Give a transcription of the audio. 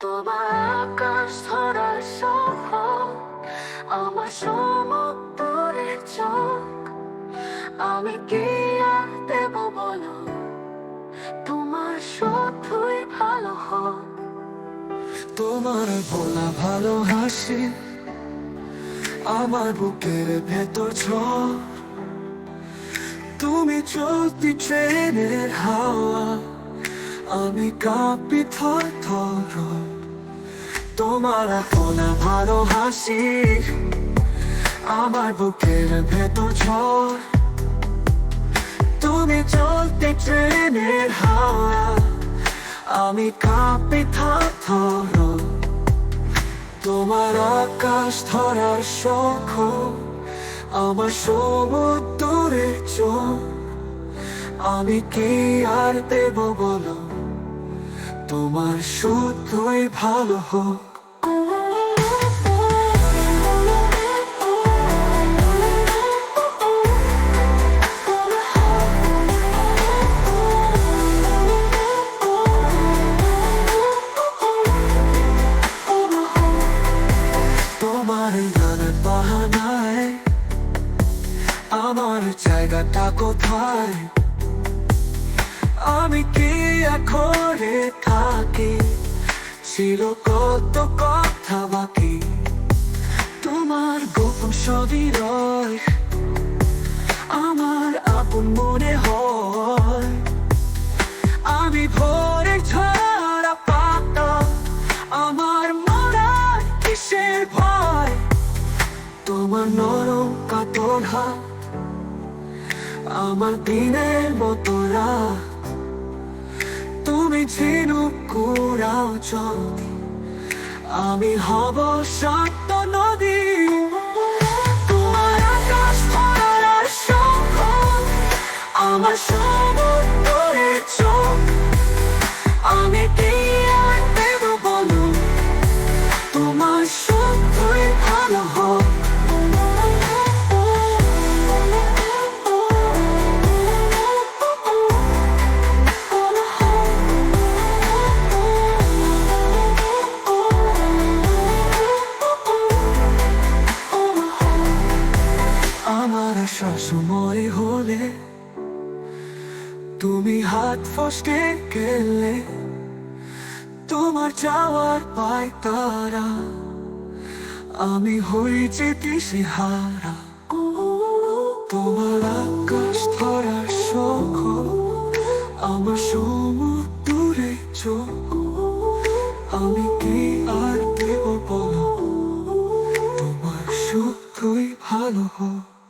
তোমার আকাশ সহ আমার আমি দেব বলো তোমার ভালো তোমার বলা ভালো হাসি আমার বুকের ভেতর ঝড়। তুমি চলতি ট্রেনের হাওয়া আমি কাঁপি থর থর তোমার বলা ভালো হাসি। আমার বুকের ভেতর ঝড়। তুমি চলতে ট্রেনের হাওয়া। আমি কাঁপি থর থর তোমার আকাশ ধরার শখ। আমার সমুদ্রের চোখ। আমি কি আর দেব বলো? তোমার শুধুই ভালো হোক। আমার জায়গাটা কোথায়? আমি কি করে থাকি? ছিল কত কথা বাকি? তোমার গোপন রয় আমার আপন মনে হয়। আমি ভোরে ঝরা পাতা, আমার মরার কিসের ভয়? তোমার নরম কাতর হাত, আমার দিনের মতো রাত। তুমি ঝিনুক কুড়াও যদি আমি হব সত্য নদী। আমার সমুদ্রের আমার আশা সময় হলে তুমি হাত ফসকে গেলে তোমার যাওয়ার পায় তারা। আমি হই যে দিশে হারা তোমার আকাশ ধরার শখ আমার সমুদ্রে চোখ। আমি কি আর দেব বলো? তোমার শুধুই ভালো হোক।